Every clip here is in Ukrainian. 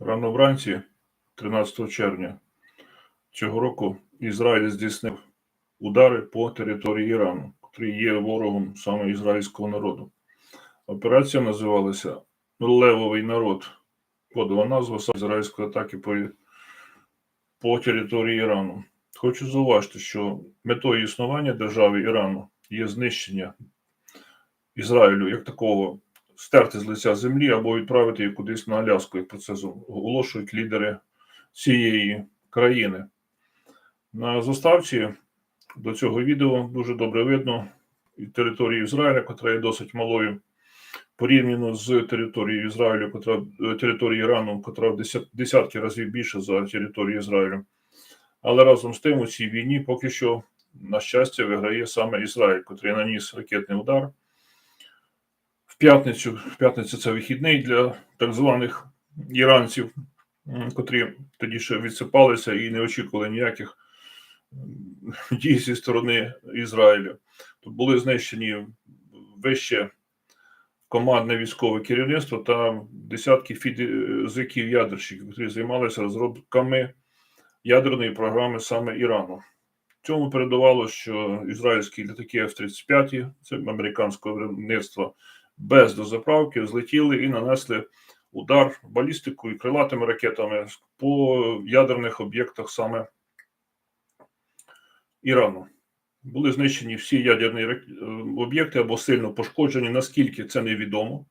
Рано вранці, 13 червня цього року, Ізраїль здійснив удари по території Ірану, який є ворогом саме ізраїльського народу. Операція називалася Левовий народ. Кодова назва ізраїльської атаки по, по території Ірану. Хочу зауважити, що метою існування держави Ірану є знищення Ізраїлю як такого стерти з лиця землі або відправити її кудись на Аляску, як про це оголошують лідери цієї країни. На заставці до цього відео дуже добре видно і територію Ізраїля, яка є досить малою, порівняно з територією Ізраїлю, котра територією Ірану, яка в десятки разів більше за територію Ізраїлю. Але разом з тим у цій війні поки що, на щастя, виграє саме Ізраїль, котрий наніс ракетний удар. В п'ятницю, в п'ятницю це вихідний для так званих іранців, котрі тоді ще відсипалися і не очікували ніяких дій зі сторони Ізраїля. Тут були знищені вище командне військове керівництво та десятки фізиків ядерщиків, які займалися розробками ядерної програми саме Ірану. Цьому передувало, що ізраїльські літаки F-35, це американського виробництва, без дозаправки злетіли і нанесли удар балістикою крилатими ракетами по ядерних об'єктах саме Ірану. Були знищені всі ядерні об'єкти або сильно пошкоджені, наскільки це невідомо,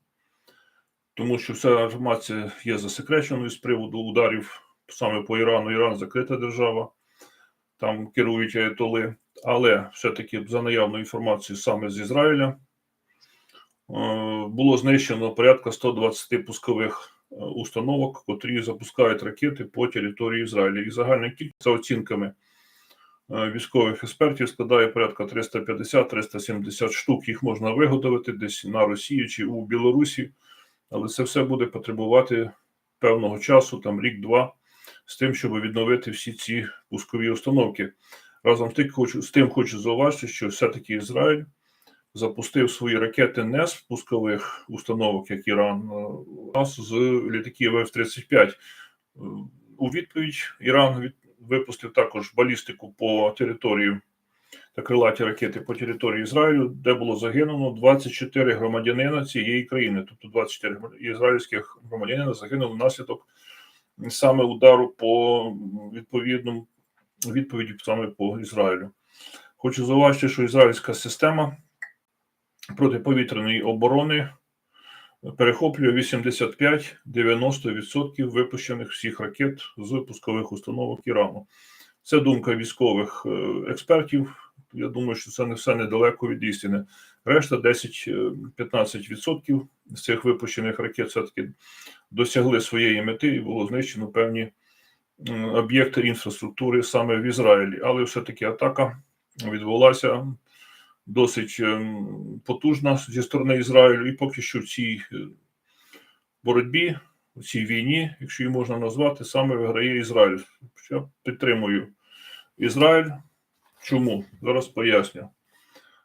тому що вся інформація є засекреченою з приводу ударів саме по Ірану. Іран закрита держава, там керують аятоли, але все-таки за наявною інформацією саме з Ізраїля е, було знищено порядка 120 пускових е, установок, котрі запускають ракети по території Ізраїля. І загальна кількість за оцінками е, військових експертів складає порядка 350-370 штук. Їх можна виготовити десь на Росії чи у Білорусі, але це все буде потребувати певного часу, там рік-два з тим, щоб відновити всі ці пускові установки. Разом з тим з тим хочу зауважити, що все-таки Ізраїль запустив свої ракети не з пускових установок, як Іран, а з літаків F-35. У відповідь Іран випустив також балістику по території та крилаті ракети по території Ізраїлю, де було загинуло 24 громадянина цієї країни, тобто 24 ізраїльських громадянина загинули внаслідок саме удару по відповідному відповіді саме по Ізраїлю. Хочу зауважити, що ізраїльська система протиповітряної оборони перехоплює 85-90% випущених всіх ракет з пускових установок Ірану. Це думка військових експертів. Я думаю, що це не все недалеко від істини. Решта 10-15% з цих випущених ракет все-таки досягли своєї мети і було знищено певні об'єкти інфраструктури саме в Ізраїлі. Але все-таки атака відбулася досить потужна зі сторони Ізраїлю, і поки що в цій боротьбі, у цій війні, якщо її можна назвати, саме виграє Ізраїль. Я підтримую Ізраїль. Чому? Зараз поясню.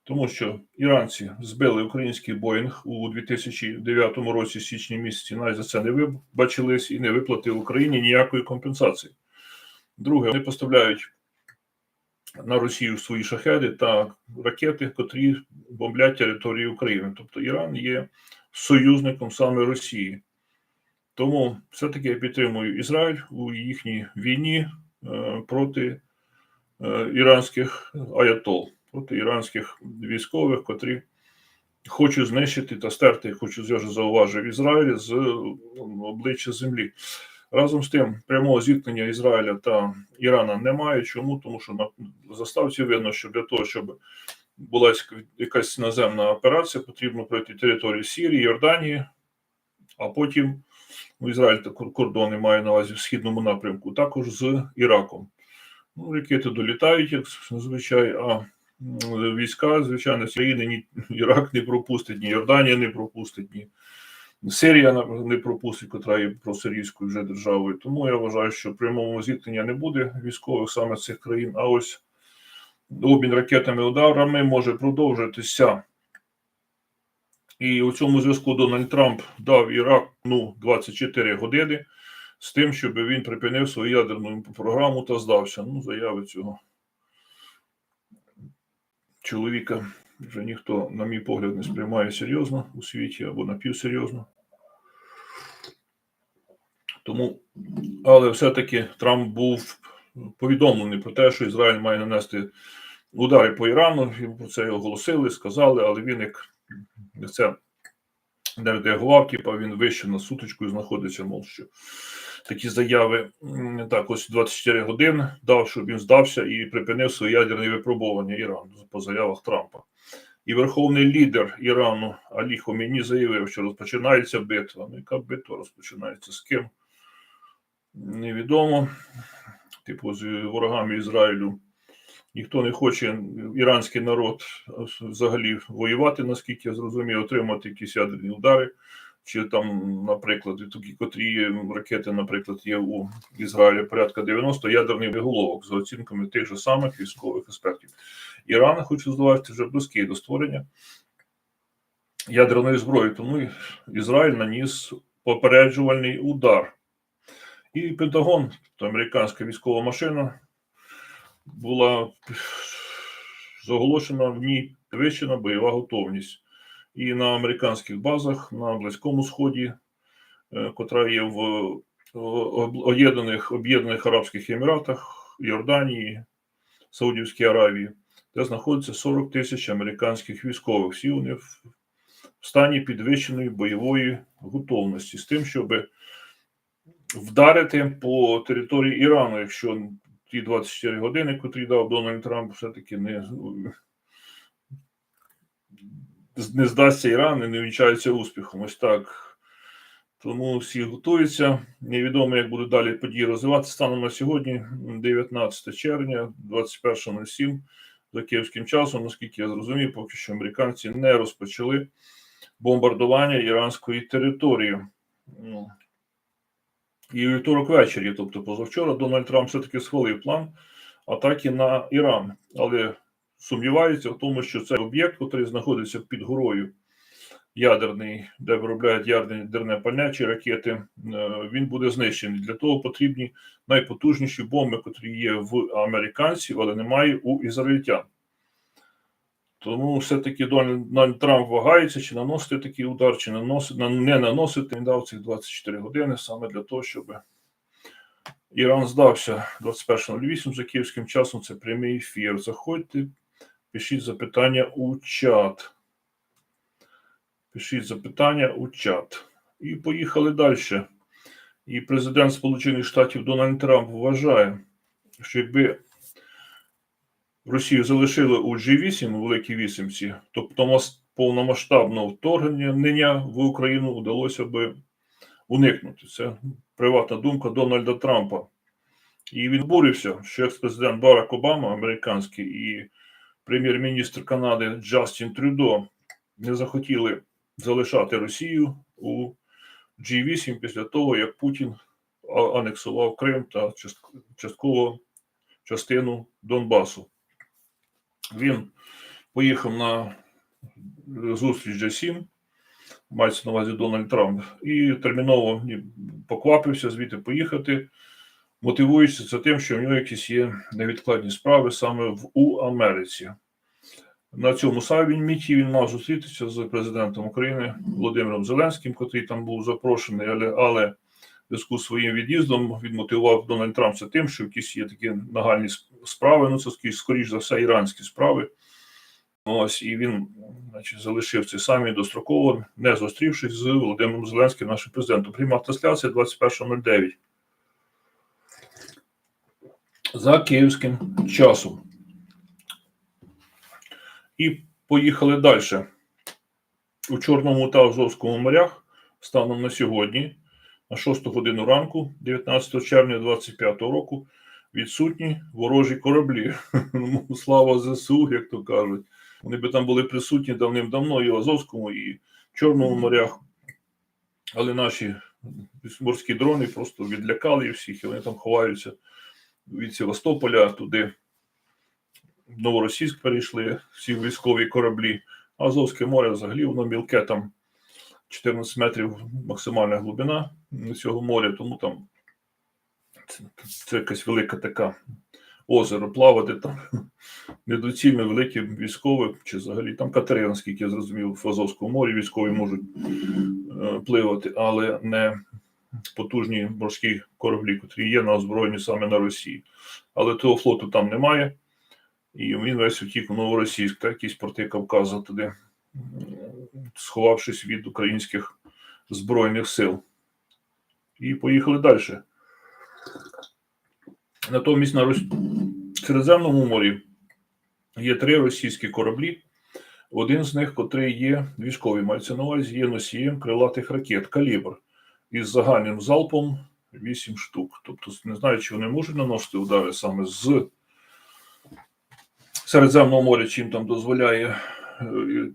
Тому що іранці збили український Боїнг у 2009 році, січні місяці, навіть за це не вибачились і не виплатили Україні ніякої компенсації. Друге, вони поставляють на Росію свої шахеди та ракети, котрі бомблять територію України. Тобто Іран є союзником саме Росії. Тому все-таки я підтримую Ізраїль у їхній війні е, проти е, іранських аятол проти іранських військових, котрі хочуть знищити та стерти, хочу зауважив Ізраїль з обличчя землі. Разом з тим, прямого зіткнення Ізраїля та Ірана немає. Чому? Тому що на заставці видно, що для того, щоб була якась наземна операція, потрібно пройти територію Сірії, Йорданії, а потім ну, Ізраїль та кордони має на увазі в східному напрямку, також з Іраком. Ну, Ракети долітають, як зазвичай, а війська, звичайно, країни ні Ірак не пропустить, ні Йорданія не пропустить, ні Сирія не пропустить, котра є просирійською вже державою. Тому я вважаю, що прямого зіткнення не буде військових саме цих країн. А ось обмін ракетами ударами може продовжитися. І у цьому зв'язку Дональд Трамп дав Іраку ну, 24 години з тим, щоб він припинив свою ядерну програму та здався. Ну, заяви цього чоловіка вже ніхто, на мій погляд, не сприймає серйозно у світі або напівсерйозно. Тому, але все-таки Трамп був повідомлений про те, що Ізраїль має нанести удари по Ірану. Йому про це оголосили, сказали, але він як це не реагував, типа він вище на сутичку і знаходиться, мов що такі заяви так ось 24 години дав, щоб він здався і припинив свої ядерні випробування Ірану по заявах Трампа. І верховний лідер Ірану Алі Хоміні заявив, що розпочинається битва. Ну, яка битва розпочинається з ким? Невідомо. Типу, з ворогами Ізраїлю. Ніхто не хоче іранський народ взагалі воювати, наскільки я зрозумів, отримати якісь ядерні удари. Чи там, наприклад, такі котрі ракети, наприклад, є у Ізраїлі порядка 90 ядерних виголовок за оцінками тих же самих військових експертів. Іран, хочу здавати, вже близький до створення ядерної зброї, тому Ізраїль наніс попереджувальний удар. І Пентагон, американська військова машина, була заголошена в ній підвищена бойова готовність. І на американських базах на Близькому Сході, е, котра є в об'єднаних Арабських Еміратах, Йорданії, Саудівській Аравії, де знаходиться 40 тисяч американських військових. Всі вони в стані підвищеної бойової готовності з тим, щоб вдарити по території Ірану, якщо ті 24 години, котрі дав Дональд Трамп, все-таки не, не здасться Іран і не вінчається успіхом. Ось так. Тому всі готуються. Невідомо, як будуть далі події розвиватися. Станом на сьогодні, 19 червня, 21.07 за київським часом, наскільки я зрозумів, поки що американці не розпочали бомбардування іранської території. Ну, І вівторок ввечері, тобто позавчора, Дональд Трамп все-таки схвалив план атаки на Іран, але сумнівається в тому, що цей об'єкт, який знаходиться під горою ядерний, де виробляють ядерне пальне чи ракети, е, він буде знищений. Для того потрібні найпотужніші бомби, які є в американців, але немає у ізраїльтян. Тому все-таки Дональд Трамп вагається, чи наносити такий удар, чи наносити, не наносити. Він дав цих 24 години саме для того, щоб Іран здався 21.08 за київським часом. Це прямий ефір. Заходьте, пишіть запитання у чат. Пишіть запитання у чат. І поїхали далі. І президент Сполучених Штатів Дональд Трамп вважає, що якби Росію залишили у G8 у Великій Вісімці, тобто повномасштабного вторгнення в Україну вдалося би уникнути. Це приватна думка Дональда Трампа. І він бурився, що екс-президент Барак Обама, американський, і прем'єр-міністр Канади Джастін Трюдо не захотіли залишати Росію у G8 після того, як Путін анексував Крим та частково частину Донбасу. Він поїхав на зустріч G7, мається на увазі Дональд Трамп, і терміново поквапився звідти поїхати, мотивуючи це тим, що в нього якісь є невідкладні справи саме в у Америці. На цьому саміті він мав зустрітися з президентом України Володимиром Зеленським, який там був запрошений, але але в зв'язку з своїм від'їздом відмотивував Дональд Трамп це тим, що якісь є такі нагальні справи. Ну це скоріш за все іранські справи. Ось і він, значить, залишив цей саміт достроково, не зустрівшись з Володимиром Зеленським, нашим президентом. Приймав трансляція 21.09 за київським часом. І поїхали далі. У Чорному та Азовському морях станом на сьогодні, на 6 годину ранку, 19 червня 2025 року, відсутні ворожі кораблі. Ну, слава ЗСУ, як то кажуть. Вони би там були присутні давним-давно і в Азовському, і в Чорному морях. Але наші морські дрони просто відлякали всіх, і вони там ховаються від Севастополя туди. Новоросійськ перейшли всі військові кораблі. Азовське море взагалі воно мілке, там 14 метрів максимальна глибина цього моря, тому там Це, це якась велика така озеро плавати там. Недоцільно великі військові, чи взагалі там катери, наскільки я зрозумів, в Азовському морі військові можуть е, пливати, але не потужні морські кораблі, котрі є на озброєнні саме на Росії. Але того флоту там немає, і він весь утік в Новоросійськ, та якісь порти Кавказу туди, сховавшись від українських збройних сил. І поїхали далі. Натомість на Рос... Середземному морі є три російські кораблі. Один з них, котрий є військовий, мається на увазі, є носієм крилатих ракет калібр із загальним залпом 8 штук. Тобто, не знаю, чи вони можуть наносити удари саме з Середземного моря, чим там дозволяє е,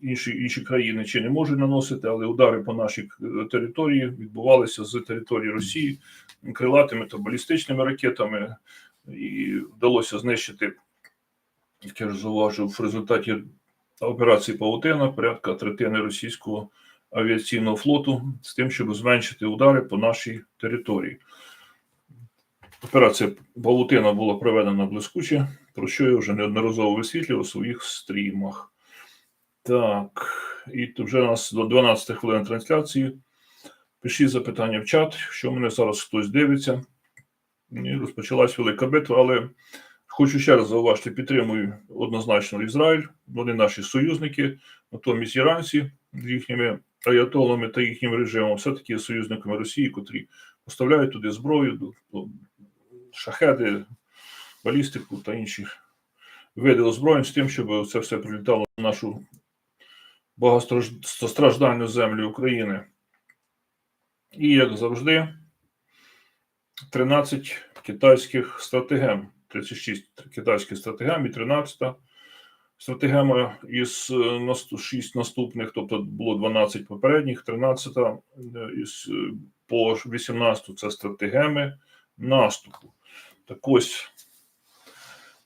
інші, інші країни, чи не можуть наносити, але удари по нашій е, території відбувалися з території Росії крилатими та балістичними ракетами, і вдалося знищити, як я вже зауважив, в результаті операції Паутина порядка третини російського авіаційного флоту з тим, щоб зменшити удари по нашій території. Операція Павутина була проведена блискуче, про що я вже неодноразово висвітлював у своїх стрімах. Так, і вже у нас до 12 хвилин трансляції. Пишіть запитання в чат, що мене зараз хтось дивиться. І розпочалась велика битва, але хочу ще раз зауважити, підтримую однозначно Ізраїль, вони наші союзники, натомість іранці з їхніми аятолами та їхнім режимом все-таки союзниками Росії, котрі поставляють туди зброю, шахеди, балістику та інші види озброєнь з тим, щоб це все прилітало на нашу багатостраждальну землю України. І, як завжди, 13 китайських стратегем, 36 китайських стратегем і 13 стратегема із 6 наступних, тобто було 12 попередніх, 13 із е, по 18 це стратегеми наступу. Так ось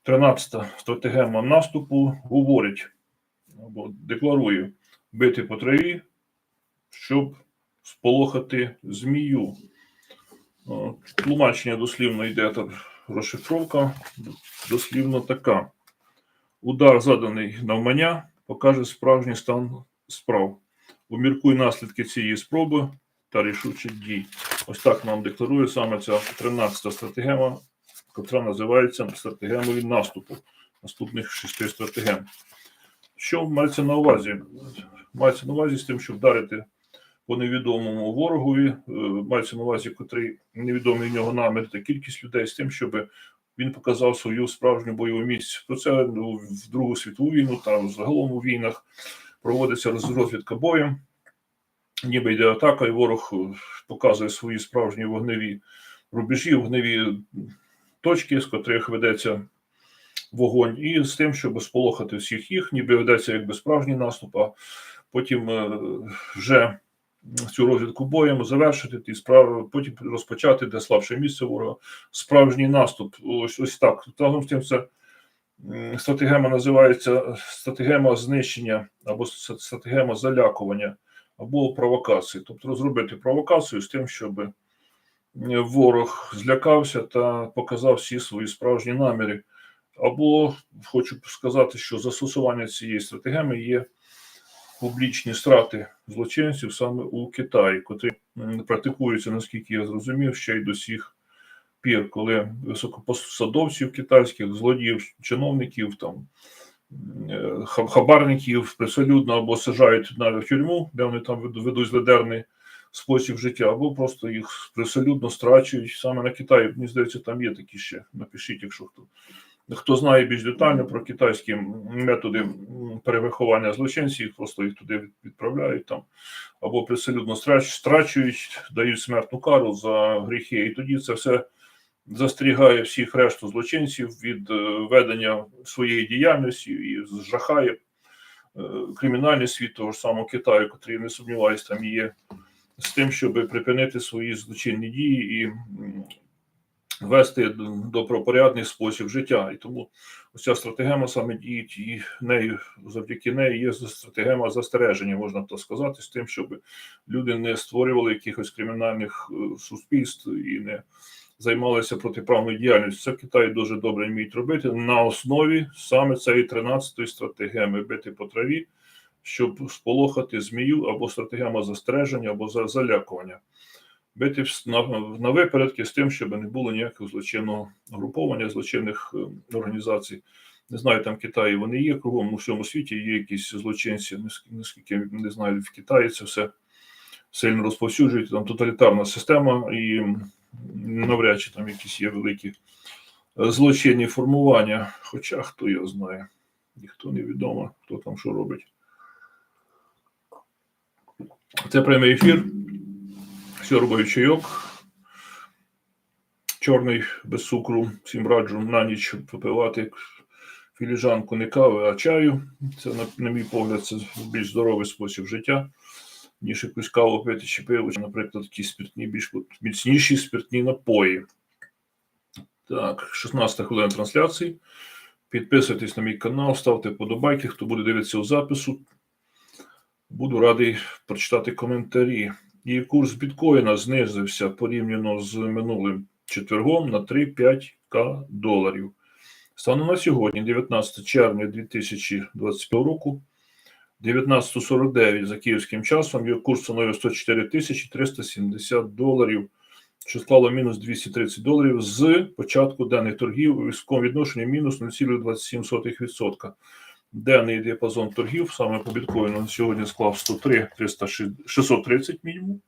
13 стратегема наступу говорить або декларує бити по траві, щоб сполохати змію. Тлумачення дослівно йде так, розшифровка, дослівно така. Удар, заданий навмання, покаже справжній стан справ. Обміркуй наслідки цієї спроби та рішучих дій. Ось так нам декларує саме ця 13-та стратегема, яка називається стратегемою наступу наступних шести стратегем. Що мається на увазі? Мається на увазі з тим, щоб вдарити по невідомому ворогові, е, мається на увазі, котрий невідомий в нього намір та кількість людей з тим, щоб він показав свою справжню бойову місць. Про це ну, в Другу світову війну та загалом у війнах проводиться розвідка боєм, ніби йде атака, і ворог показує свої справжні вогневі рубежі, вогневі точки, з котрих ведеться вогонь, і з тим, щоб сполохати всіх їх, ніби ведеться якби справжній наступ, а потім е, вже цю розвідку боєм завершити ті справи, потім розпочати де слабше місце ворога, справжній наступ. Ось ось так. Разом з тим, це стратегема називається стратегема знищення або стратегема залякування, або провокації. Тобто розробити провокацію з тим, щоб ворог злякався та показав всі свої справжні наміри. Або хочу сказати, що застосування цієї стратегеми є публічні страти злочинців саме у Китаї, котрі практикуються, наскільки я зрозумів, ще й до сих пір, коли високопосадовців китайських, злодіїв, чиновників, там е, хабарників присолюдно або сажають навіть в тюрму, де вони там веду- ведуть злидерний спосіб життя, або просто їх присолюдно страчують саме на Китаї. Мені здається, там є такі ще. Напишіть, якщо хто. Хто знає більш детально про китайські методи перевиховання злочинців, просто їх туди відправляють там, або присолюдно страч- страчують, дають смертну кару за гріхи, і тоді це все застерігає всіх решту злочинців від е, ведення своєї діяльності і зжахає е, кримінальний світ того ж самого Китаю, котрий, не сумніваюсь, там є з тим, щоб припинити свої злочинні дії і вести добропорядний спосіб життя. І тому ось ця стратегема саме діють, і нею завдяки неї є стратегема застереження, можна так сказати, з тим, щоб люди не створювали якихось кримінальних е, суспільств і не займалися протиправною діяльністю. Це в Китаї дуже добре вміють робити на основі саме цієї 13-ї стратегеми бити по траві, щоб сполохати змію або стратегема застереження, або за залякування. Бити на, на випередки з тим, щоб не було ніякого злочинного груповання, злочинних е, організацій. Не знаю, там в Китаї вони є кругом у всьому світі, є якісь злочинці, наскільки не знаю, в Китаї це все сильно розповсюджується, там тоталітарна система, і навряд чи там якісь є великі е, злочинні формування. Хоча хто його знає, ніхто не відомо, хто там що робить. Це прямий ефір. Сьорбаю чайок. Чорний без цукру. Всім раджу на ніч попивати філіжанку не кави, а чаю. Це, на, мій погляд, це більш здоровий спосіб життя, ніж якусь каву пити чи пиво, чи, наприклад, якісь спиртні, більш міцніші спиртні напої. Так, 16 хвилина трансляції. Підписуйтесь на мій канал, ставте подобайки, хто буде дивитися у запису. Буду радий прочитати коментарі. І курс біткоїна знизився порівняно з минулим четвергом на 3-5к доларів. Станом на сьогодні, 19 червня 2025 року, 19.49 за київським часом, його курс становив 104 тисячі 370 доларів, що склало мінус 230 доларів з початку денних торгів у військовому відношенні мінус 0,27%. Денний діапазон торгів саме по біткоїну на сьогодні склав 103 360 630 мінімум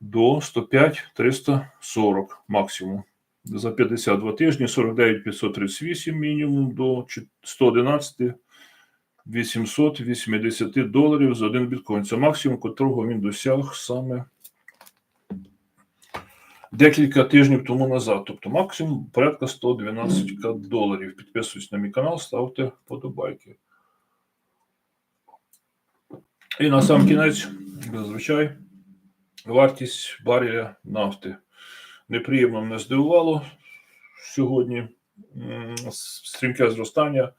до 105 340 максимум. За 52 тижні 49 538 мінімум до 111 880 доларів за один біткоін. Це максимум, котрого він досяг саме декілька тижнів тому назад. Тобто максимум порядка 112 доларів. Підписуйтесь на мій канал, ставте вподобайки. І на сам кінець, зазвичай, вартість бареля нафти. Неприємно мене здивувало сьогодні стрімке зростання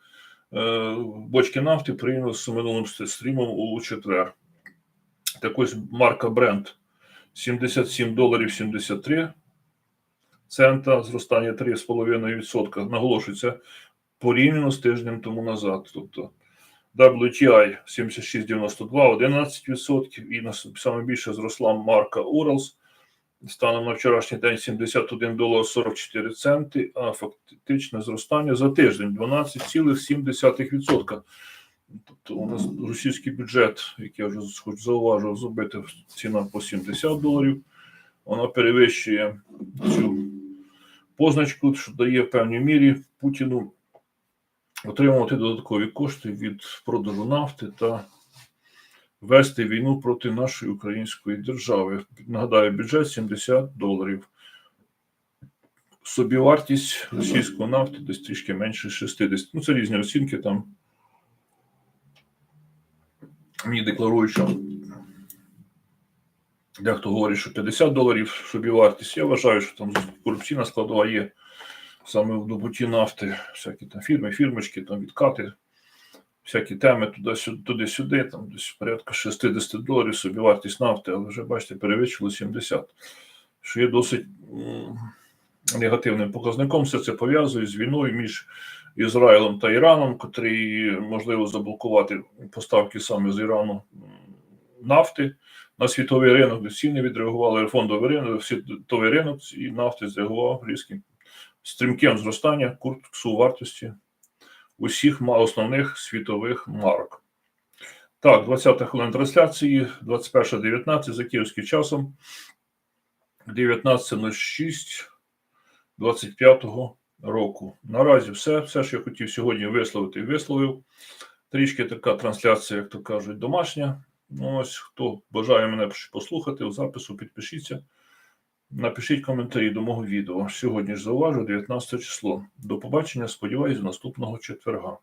е, бочки нафти порівняно з минулим стрімом у четвер. Так ось марка Brent 77 доларів 73 цента, зростання 3,5%. Наголошується порівняно з тижнем тому назад. Тобто WTI 76,92, 11%, і на саме більше зросла марка Urals. Станом на вчорашній день 71 долар 44 центи, а фактичне зростання за тиждень 12,7%. Тобто у нас російський бюджет, який я вже хоч зауважив, зробити ціна по 70 доларів. Вона перевищує цю позначку, що дає в певній мірі Путіну отримувати додаткові кошти від продажу нафти та вести війну проти нашої української держави. Нагадаю, бюджет 70 доларів. Собівартість російської нафти десь трішки менше 60. Ну, це різні оцінки там. Мені декларують, що дехто говорить, що 50 доларів собівартість. Я вважаю, що там корупційна складова є саме в добуті нафти, всякі там фірми, фірмочки, там відкати, всякі теми туди-сюди, там десь порядка 60 доларів собівартість нафти, але вже бачите, перевищило 70, що є досить негативним показником. Все це пов'язує з війною між Ізраїлем та Іраном, котрий можливо заблокувати поставки саме з Ірану нафти на світовий ринок, де ціни відреагували фондовий ринок, світовий ринок і нафти зреагував різким стрімким зростання курсу вартості усіх основних світових марок. Так, 20 хвилин трансляції, 21.19 за київським часом, 19.06 25 року. Наразі все. Все, що я хотів сьогодні висловити, висловив. Трішки така трансляція, як то кажуть, домашня. Ну, ось хто бажає мене послухати у запису, підпишіться. Напишіть коментарі до мого відео. Сьогодні ж зауважу 19 число. До побачення. Сподіваюсь, наступного четверга.